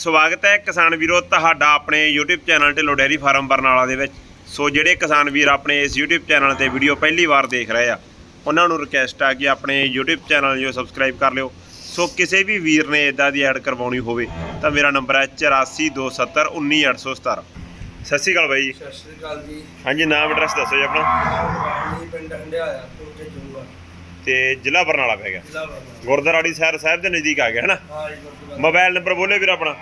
ਸਵਾਗਤ ਹੈ ਕਿਸਾਨ ਵੀਰੋ ਤੁਹਾਡਾ ਆਪਣੇ YouTube channel Dhillon dairy farm Barnala ਦੇ ਵਿੱਚ। ਸੋ ਜਿਹੜੇ ਕਿਸਾਨ ਵੀਰ ਆਪਣੇ ਇਸ YouTube ਚੈਨਲ ਤੇ ਵੀਡੀਓ ਪਹਿਲੀ ਵਾਰ ਦੇਖ ਰਹੇ ਆ ਉਹਨਾਂ ਨੂੰ ਰਿਕਵੈਸਟ ਆ ਕਿ ਆਪਣੇ YouTube ਚੈਨਲ ਨੂੰ ਸਬਸਕ੍ਰਾਈਬ ਕਰ ਲਿਓ। ਸੋ ਕਿਸੇ ਵੀ ਵੀਰ ਨੇ ਇਦਾਂ ਦੀ ਐਡ ਕਰਵਾਉਣੀ ਹੋਵੇ ਤਾਂ ਮੇਰਾ ਨੰਬਰ ਹੈ 8427191817 ਸਤਿ ਸ਼੍ਰੀ ਅਕਾਲ ਬਾਈ ਸਤਿ ਸ਼੍ਰੀ ਅਕਾਲ ਜੀ। ਹਾਂਜੀ ਨਾਮ ਐਡਰੈਸ ਦੱਸੋ ਜੀ ਆਪਣਾ। ਪਾਣੀ ਪਿੰਡ ਹੰਡਿਆਇਆ ਕੋਟੇ ਜੂਗਾ ਤੇ ਜ਼ਿਲ੍ਹਾ ਬਰਨਾਲਾ ਪੈ ਗਿਆ। ਗੁਰਦੁਆਰਾੜੀ ਸਾਹਿਬ ਸਾਹਿਬ ਦੇ ਨਜ਼ਦੀਕ ਆ ਗਿਆ ਹੈ ਨਾ ਹਾਂ ਜੀ ਗੁਰਦੁਆਰਾ। ਮੋਬਾਈਲ ਨੰਬਰ ਬੋਲੇ ਵੀਰ ਆਪਣਾ।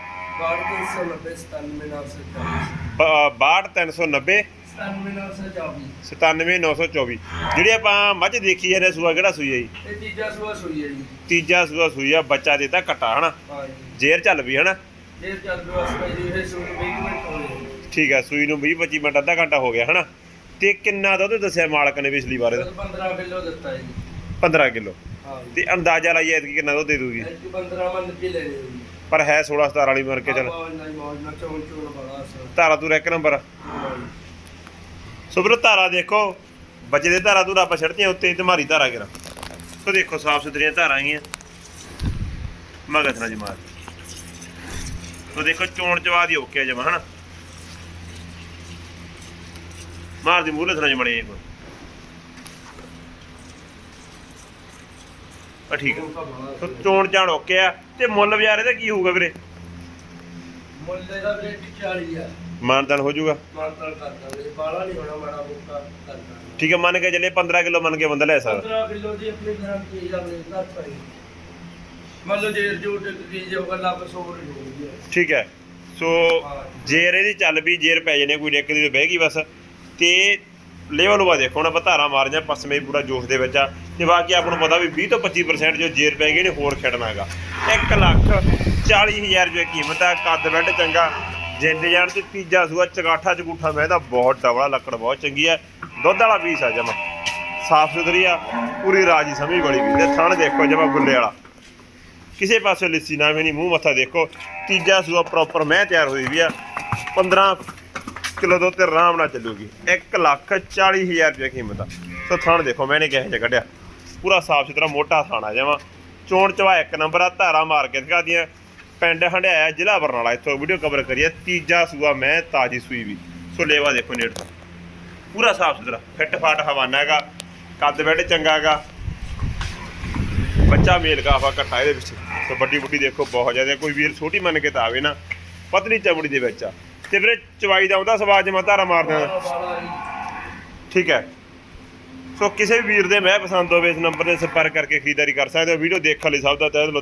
ਬਾੜ ਕੇ 190 62390 97924 97924 ਜਿਹੜੀ ਆਪਾਂ ਮੱਝ ਦੇਖੀ ਜਾਂਦੇ ਸੂਆ ਕਿਹੜਾ ਸੂਈ ਹੈ ਜੀ? ਇਹ ਤੀਜਾ ਸੂਆ ਸੂਈ ਹੈ ਜੀ। ਤੀਜਾ ਸੂਆ ਸੂਈ ਆ ਬੱਚਾ ਦੇਤਾ ਹਨਾ? ਹਾਂ ਜੀ। ਜੇਰ ਚੱਲ ਪਈ ਹਨਾ? ਜੇ ਚੱਲ ਰਿਹਾ ਸਪਾਈ ਜੀ ਇਹ ਸੂਈ 20 ਮਿੰਟ ਹੋਏ ਠੀਕ ਆ ਸੂਈ ਨੂੰ 20 25 ਮਿੰਟ ਅੱਧਾ ਘੰਟਾ ਹੋ ਗਿਆ ਹਨਾ? ਤੇ ਕਿੰਨਾ ਦੁੱਧ ਦੱਸਿਆ ਮਾਲਕ ਨੇ ਪਿਛਲੀ ਵਾਰ ਇਹਦਾ? 15 ਕਿਲੋ ਦਿੱਤਾ ਜੀ। 15 ਕਿਲੋ। ਹਾਂ ਜੀ ਤੇ ਅੰਦਾਜ਼ਾ ਲਾਈਏ ਐਤਕੀ ਕਿੰਨਾ ਦੁੱਧ ਦੇ ਦੂਗੀ। ਇਹ 15 ਮੰਨ ਕੇ ਲੈਣੀ ਜੀ। ਪਰ ਹੈ 16 17 ਵਾਲੀ ਮਾਰ ਕੇ ਚੱਲ। ਮੌਜ ਚੋਂ ਅਸਰ। ਧਾਰਾ ਤੂੰ ਇੱਕ ਨੰਬਰ। ਸੋ ਵੀਰੋ ਧਾਰਾ ਦੇਖੋ ਬੱਚੇ ਦੇ ਧਾਰਾ ਤੂੰ ਆਪਾਂ ਛੱਡਤੀਆਂ ਉੱਤੇ ਤੇ ਮਾਰੀ ਧਾਰਾ ਕਿਰਾ। ਸੋ ਦੇਖੋ ਸਾਫ਼ ਸੁਥਰੀਆਂ ਧਾਰਾਂ ਆਈਆਂ। ਮਗਤ ਨਾ ਜਮਾਤ ਸੋ ਦੇਖੋ ਚੋਣ ਚਵਾ ਦੀ ਓਕੇ ਜਮਾ ਹਨਾ? ਮਾਰ ਦੀ ਮੂਹਰੇ ਥਣਾ ਜਮਣੇ ਕੋ ਆ ਠੀਕ ਆ। ਸੋ ਚੋਣ ਚਾਣ ਓਕੇ ਆ ਤੇ ਮੁੱਲ ਬਾਜ਼ਾਰ ਇਹਦਾ ਕੀ ਹੋਊਗਾ ਵੀਰੇ? ਮੁੱਲ ਦਾ ਵੀਰੇ 40 ਆ। ਮਾਨਦਾਨ ਹੋ ਜਾਊਗਾ? ਮਾਤਰ ਕਰਦਾ ਵੀਰੇ ਬਾਲਾ ਨਹੀਂ ਹੋਣਾ ਮਾੜਾ ਮੁੱਕਾ ਕਰਦਾ ਠੀਕ ਹੈ ਮੰਨ ਕੇ ਚੱਲੇ 15 ਕਿਲੋ ਮੰਨ ਕੇ ਬੰਦਾ ਲੈ ਸਕਦਾ। 15 ਕਿਲੋ ਦੀ ਆਪਣੀ ਗਾਰੰਟੀ ਜਾਵੇ ਘਰ ਪਈ ਮੰਨ ਲਓ ਜੇ ਜੋ ਕੀ ਜੋ ਗੱਲਾਂ ਬਸ ਹੋਰ ਹੀ ਹੋਊਗੀ। ਠੀਕ ਹੈ ਸੋ ਜੇਰ ਇਹਦੀ ਚੱਲ ਵੀ ਜੇਰ ਪੈ ਜਣੇ ਕੋਈ ਡਿੱਕ ਦੀ ਤੇ ਬਹਿ ਗਈ ਬਸ। ਤੇ ਲੈਵਲ ਉਹ ਦੇਖੋ ਹੁਣ ਆਪਾਂ ਧਾਰਾਂ ਮਾਰੀਆਂ ਪਸਮੇ ਪੂਰਾ ਜੋਸ਼ ਦੇ ਵਿੱਚ ਆ। ਤੇ ਬਾਕੀ ਆਪਾਂ ਨੂੰ ਪਤਾ ਵੀ 20 ਤੋਂ 25% ਜੋ ਜੇਰ ਪੈ ਗਈ ਨੇ, ਹੋਰ ਖੇਡਣਾ ਹੈਗਾ। 1 ਲੱਖ 40000 ਰੁਪਏ ਕੀਮਤ ਆ, ਕੱਦ ਬੈੱਡ ਚੰਗਾ, ਜਿੰਦ ਜਾਣ ਤੇ ਤੀਜਾ ਸੂਆ, ਚਗਾਠਾ ਚਗੂਠਾ, ਮੈਂ ਤਾਂ ਬਹੁਤ ਡਬਲਾ, ਲੱਕੜ ਬਹੁਤ ਚੰਗੀ ਆ। ਦੁੱਧ ਵਾਲਾ ਪੀਸ ਆ ਜਮਾ। ਸਾਫ਼ ਸੁਥਰੀ ਆ, ਪੂਰੀ ਰਾਜੀ ਸਮਝ ਵਾਲੀ ਵੀ ਤੇ ਥਣ ਦੇਖੋ ਜਮਾ ਗੁੱਲੇ ਵਾਲਾ। ਕਿਸੇ ਪਾਸੇ ਲਿੱਸੀ ਨਾ ਵੀ ਨਹੀਂ ਮੂੰਹ ਮੱਥਾ ਦੇਖੋ। ਤੀਜਾ ਸੂਆ ਪ੍ਰੋਪਰ ਮੈਂ ਤਿਆਰ ਹੋਈ ਵੀ ਆ। 15 ਕਿਲੋ ਦੁੱਧ ਤੇ ਆਰਾਮ ਨਾਲ ਚੱਲੂਗੀ। 1 ਲੱਖ 40 ਹਜ਼ਾਰ ਰੁਪਏ ਕੀਮਤ ਆ। ਸੋ ਥਣ ਦੇਖੋ ਮੈਨੇ ਕਿਹੋ ਜਿਹਾ ਕੱਢਿਆ। ਪੂਰਾ ਸਾਫ਼ ਸੁਥਰਾ ਮੋਟਾ ਥਾਣਾ ਜਾਵਾਂ ਚੋਣ ਚਵਾ ਇੱਕ ਨੰਬਰ ਆ ਧਾਰਾ ਮਾਰ ਕੇ ਦਿਖਾ ਦੀਆਂ। ਪਿੰਡ ਹੰਡਿਆਇਆ ਜ਼ਿਲ੍ਹਾ ਬਰਨਾਲਾ। ਇੱਥੋਂ ਵੀਡੀਓ ਕਵਰ ਕਰੀਏ। ਤੀਜਾ ਸੂਆ ਮੈਂ ਤਾਜੀ ਸੂਈ ਵੀ। ਸੋ ਲੇਵਾ ਦੇਖੋ ਨੇੜ ਤੋਂ। ਪੂਰਾ ਸਾਫ਼ ਸੁਥਰਾ। ਫਿੱਟ ਫਾਟ ਹਵਾਨਾ ਹੈਗਾ। ਕੱਦ ਬੈੱਡ ਚੰਗਾ ਹੈਗਾ। ਬੱਚਾ ਮੇਲ ਗਾਫਾ ਘੱਟਾ ਇਹਦੇ ਵਿੱਚ ਸੋ ਵੱਡੀ ਵੱਡੀ ਦੇਖੋ ਬਹੁਤ ਜ਼ਿਆਦਾ। ਕੋਈ ਵੀਰ ਛੋਟੀ ਮੰਨ ਕੇ ਤਾਂ ਆਵੇ ਨਾ। ਪਤਲੀ ਚਮੜੀ ਦੇ ਵਿੱਚ ਆ। ਤੇ ਵੀਰੇ ਚਵਾਈ ਦਾ ਉਹਦਾ ਸਵਾਜ ਮੈਂ ਧਾਰਾ ਮਾਰ ਦਿਆਂ ਬਾਲਾ ਜੀ ਠੀਕ ਹੈ। ਸੋ ਕਿਸੇ ਵੀ ਵੀਰ ਦੇ ਮੈਂ ਪਸੰਦ ਹੋਵੇ, ਇਸ ਨੰਬਰ ਤੇ ਸੰਪਰਕ ਕਰਕੇ ਖਰੀਦਦਾਰੀ ਕਰ ਸਕਦੇ ਹੋ। ਵੀਡੀਓ ਦੇਖਣ ਲਈ ਸਭ ਦਾ ਤਹਿ ਦਿਲੋਂ